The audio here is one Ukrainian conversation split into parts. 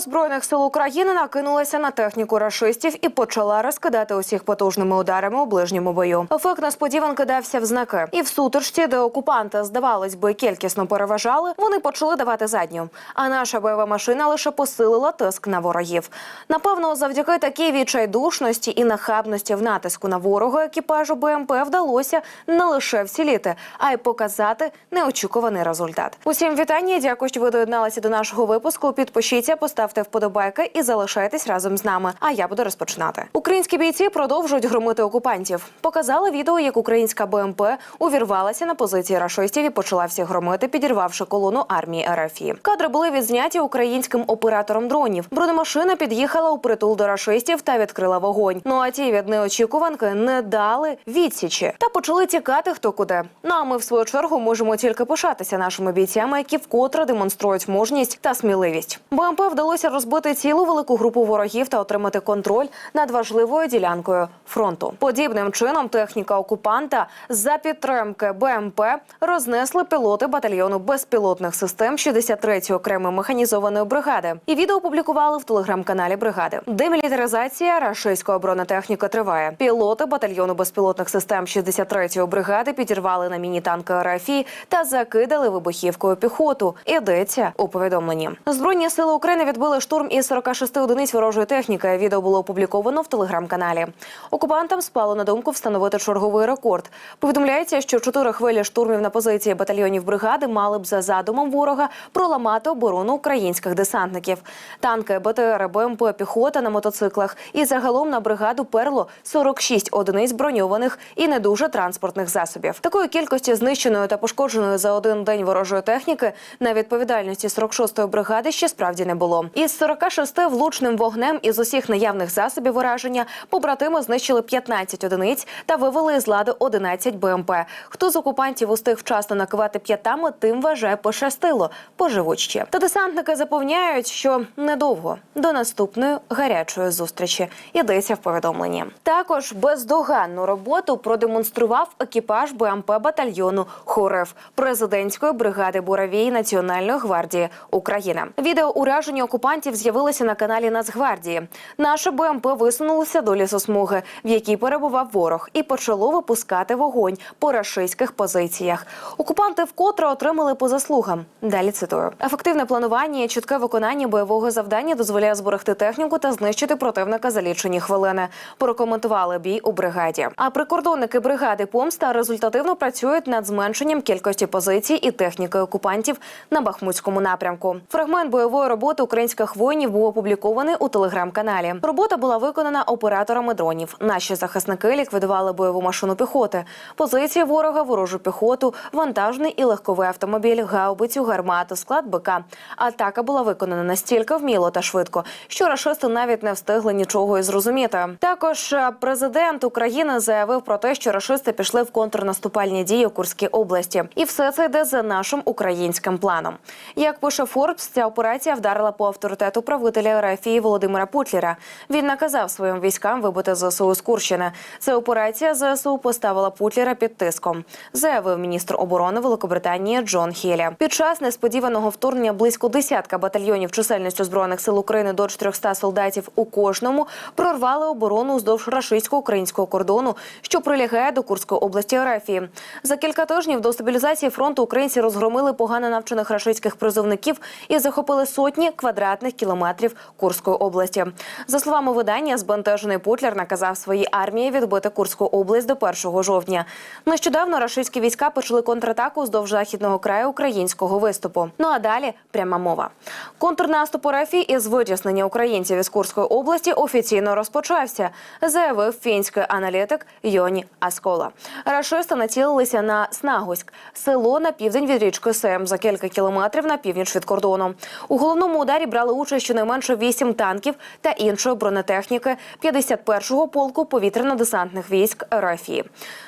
Збройних сил України накинулася на техніку рашистів і почала розкидати усіх потужними ударами у ближньому бою. Ефект несподіванки дався в знаки. І в сутичці, де окупанти, здавалось би, кількісно переважали, вони почали давати задню. А наша бойова машина лише посилила тиск на ворогів. Напевно, завдяки такій відчайдушності і нахабності в натиску на ворога екіпажу БМП вдалося не лише вціліти, а й показати неочікуваний результат. Усім вітання. Дякую, що ви доєдналися до нашого випуску. Підпишіться, поставте вподобайки і залишайтесь разом з нами. А я буду розпочинати. Українські бійці продовжують громити окупантів. Показали відео, як українська БМП увірвалася на позиції рашистів і почала всіх громити, підірвавши колону армії РФІ. Кадри були відзняті українським оператором дронів. Бронемашина під'їхала у притул до рашистів та відкрила вогонь. Ну а ті від неочікуванки не дали відсічі та почали тікати хто куди. Ну а ми в свою чергу можемо тільки пишатися нашими бійцями, які вкотре демонструють мужність та сміливість. БМП вдалося розбити цілу велику групу ворогів та отримати контроль над важливою ділянкою фронту. Подібним чином техніка окупанта за підтримки БМП рознесли пілоти батальйону безпілотних систем 63-ї окремої механізованої бригади. І відео опублікували в телеграм-каналі бригади. Демілітаризація рашистської бронетехніки триває. Пілоти батальйону безпілотних систем 63-ї бригади підірвали на міні-танки РФІ та закидали вибухівкою піхоту. Ідеться у повідомленні. Збройні сили України відбили штурм із 46 одиниць ворожої техніки. Відео було опубліковано в телеграм-каналі. Окупантам спало на думку встановити черговий рекорд. Повідомляється, що чотири хвилі штурмів на позиції батальйонів бригади мали б за задумом ворога проламати оборону українських десантників. Танки, БТР, БМП, піхота на мотоциклах. І загалом на бригаду перло 46 одиниць броньованих і не дуже транспортних засобів. Такої кількості знищеної та пошкодженої за один день ворожої техніки на відповідальності 46-ї бригади ще справді не було. Із 46 влучним вогнем із усіх наявних засобів ураження побратими знищили 15 одиниць та вивели з ладу 11 БМП. Хто з окупантів устиг вчасно накивати п'ятами, тим вважає пощастило. Поживуть ще. Та десантники запевняють, що недовго до наступної гарячої зустрічі йдеться в повідомленні. Також бездоганну роботу продемонстрував екіпаж БМП батальйону Хорев президентської бригади Буравій Національної гвардії України. Відео ураження окупантів з'явилося на каналі Нацгвардії. Наша БМП висунулася до лісосмуги, в якій перебував ворог, і почало випускати вогонь по рашистських позиціях. Окупанти вкотре отримали по заслугам. Далі цитую: ефективне планування і чітке виконання бойового завдання дозволяє зберегти техніку та знищити противника за лічені хвилини. Прокоментували бій у бригаді. А прикордонники бригади Помста результативно працюють над зменшенням кількості позицій і техніки окупантів на Бахмутському напрямку. Фрагмент бойової роботи українських воїнів був опублікований у телеграм-каналі. Робота була виконана операторами дронів. Наші захисники ліквідували бойову машину піхоти, позиції ворога, ворожу піхоту, вантажний і легковий автомобіль, гаубицю, гармату, склад БК. Атака була виконана настільки вміло та швидко, що рашисти навіть не встигли нічого і зрозуміти. Також е, президент України заявив про те, що рашисти пішли в контрнаступальні дії у Курській області, і все це йде за нашим українським планом. Як пише Форбс, ця операція вдарила по авторитету правителя РФії Володимира Путлера. Він наказав своїм військам вибити ЗСУ з Курщини. Ця операція ЗСУ поставила Путлера під тиском, заявив міністр оборони Великобританії Джон Хілі. Під час несподіваного вторгнення близько десятка батальйонів чисельністю збройних сил України до 400 солдатів у кожному прорвали оборону вздовж рашистсько-українського кордону, що прилягає до Курської області Арафії. За кілька тижнів до стабілізації фронту українці розгромили погано навчених рашистських призовників і захопили сотні квадратних кілометрів Курської області. За словами видання, збентежений Путлер наказав своїй армії відбити Курську область до 1 жовтня. Нещодавно рашистські війська почали контратаку здовж західного краю українського виступу. Ну а далі пряма мова. Контрнаступ РФ із витіснення українців із Курської області офіційно розпочався, заявив фінський аналітик Йоні Аскола. Рашисти націлилися на Снагуськ, село на південь від річки Сем за кілька кілометрів на північ від кордону. У головному ударі брали участь щонайменше вісім танків та іншої бронетехніки 51-го полку повітряно-десантних військ РФ.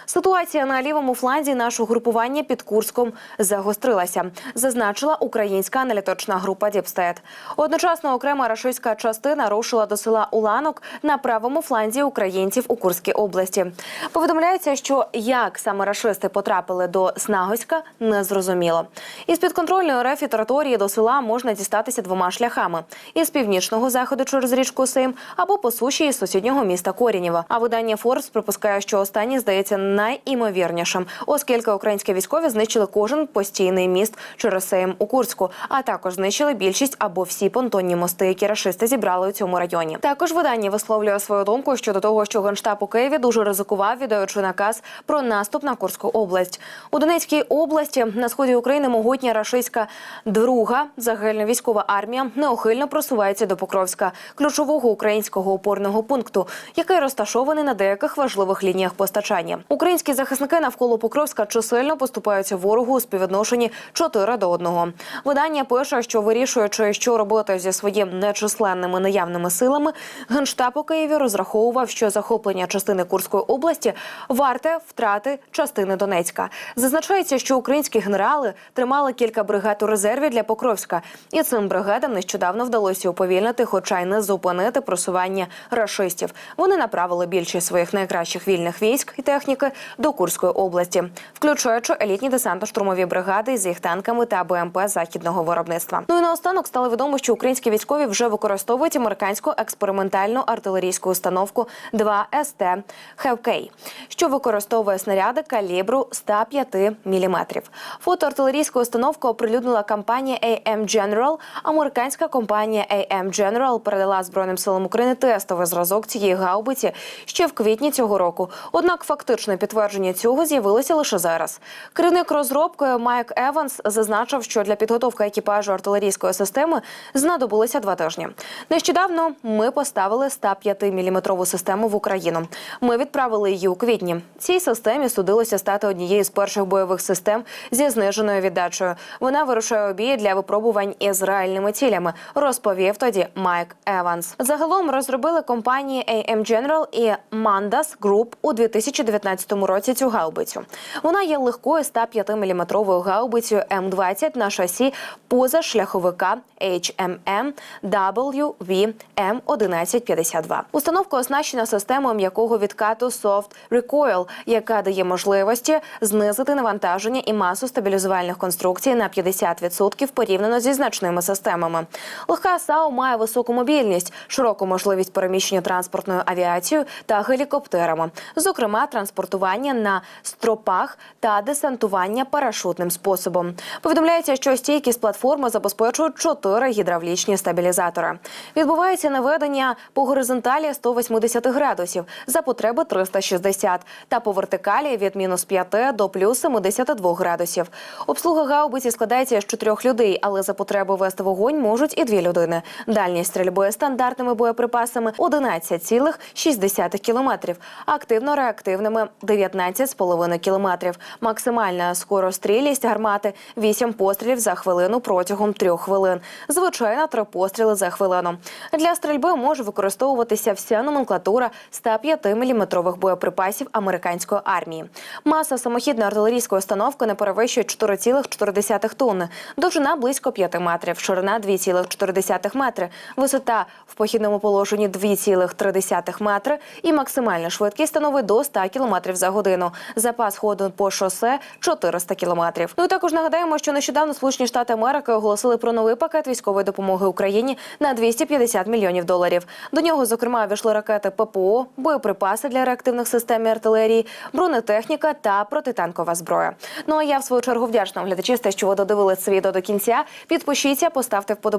Ситуація на лівому фланзі нашого групування під Курском загострилася, зазначила українська аналітична група Діпстет. Одночасно окрема рашистська частина рушила до села Уланок на правому фланзі українців у Курській області. Повідомляється, що як саме рашисти потрапили до Снагоська, не зрозуміло. Із підконтрольної РФ території до села можна дістатися двома шляхами. Шляхами із північного заходу через річку Сейм або по суші із сусіднього міста Корінєва. А видання Форбс припускає, що останній здається найімовірнішим, оскільки українські військові знищили кожен постійний міст через Сейм у Курську, а також знищили більшість або всі понтонні мости, які рашисти зібрали у цьому районі. Також видання висловлює свою думку щодо того, що генштаб у Києві дуже ризикував, віддаючи наказ про наступ на Курську область. У Донецькій області на сході України могутня рашистська друга загальна військова армія неохильно просувається до Покровська, ключового українського опорного пункту, який розташований на деяких важливих лініях постачання. Українські захисники навколо Покровська чисельно поступаються ворогу у співвідношенні 4 до 1. Видання пише, що вирішуючи, що робити зі своїм нечисленними наявними силами, генштаб у Києві розраховував, що захоплення частини Курської області варте втрати частини Донецька. Зазначається, що українські генерали тримали кілька бригад у резерві для Покровська, і цим бригадам нещодавно вдалося уповільнити, хоча й не зупинити просування рашистів. Вони направили більшість своїх найкращих вільних військ і техніки до Курської області, включаючи елітні десантно-штурмові бригади з їх танками та БМП західного виробництва. Ну і наостанок стало відомо, що українські військові вже використовують американську експериментальну артилерійську установку 2 СТ Хевкей, що використовує снаряди калібру 105 мм. Фото артилерійської установки оприлюднила компанія AM General. Американська компанія AM General передала Збройним силам України тестовий зразок цієї гаубиці ще в квітні цього року. Однак фактичне підтвердження цього з'явилося лише зараз. Керівник розробки Майк Еванс зазначив, що для підготовки екіпажу артилерійської системи знадобилося два тижні. Нещодавно ми поставили 105-мм систему в Україну. Ми відправили її у квітні. Цій системі судилося стати однією з перших бойових систем зі зниженою віддачею. Вона вирушає у бій для випробувань із реальними розповів тоді Майк Еванс. Загалом розробили компанії AM General і Mandas Group у 2019 році цю гаубицю. Вона є легкою 105-мм гаубицею М20 на шасі позашляховика HMM WV M1152. Установка оснащена системою м'якого відкату Soft Recoil, яка дає можливості знизити навантаження і масу стабілізувальних конструкцій на 50% порівняно зі значними системами. Легка САУ має високу мобільність, широку можливість переміщення транспортною авіацією та гелікоптерами, зокрема транспортування на стропах та десантування парашутним способом. Повідомляється, що стійкість платформи забезпечують чотири гідравлічні стабілізатори. Відбувається наведення по горизонталі 180 градусів за потреби 360 та по вертикалі від мінус 5 до плюс 72 градусів. Обслуга гаубиці складається з чотирьох людей, але за потреби вести вогонь можуть і дві людини. Дальність стрільби стандартними боєприпасами 11,6 кілометрів, активно-реактивними 19,5 кілометрів. Максимальна скорострільність гармати 8 пострілів за хвилину протягом 3 хвилин. Звичайно, 3 постріли за хвилину. Для стрільби може використовуватися вся номенклатура 105-мм боєприпасів американської армії. Маса самохідної артилерійської установки не перевищує 4,4 тонни, довжина близько 5 метрів, ширина 2,4 метри, висота в похідному положенні 2,3 метри і максимальна швидкість становить до 100 км за годину. Запас ходу по шосе 400 км. Ну і також нагадаємо, що нещодавно Сполучені Штати Америки оголосили про новий пакет військової допомоги Україні на 250 мільйонів доларів. До нього, зокрема, війшли ракети ППО, боєприпаси для реактивних систем і артилерії, бронетехніка та протитанкова зброя. Ну а я в свою чергу вдячна глядачі, що ви додивились це відео до кінця. Підпишіться, поставте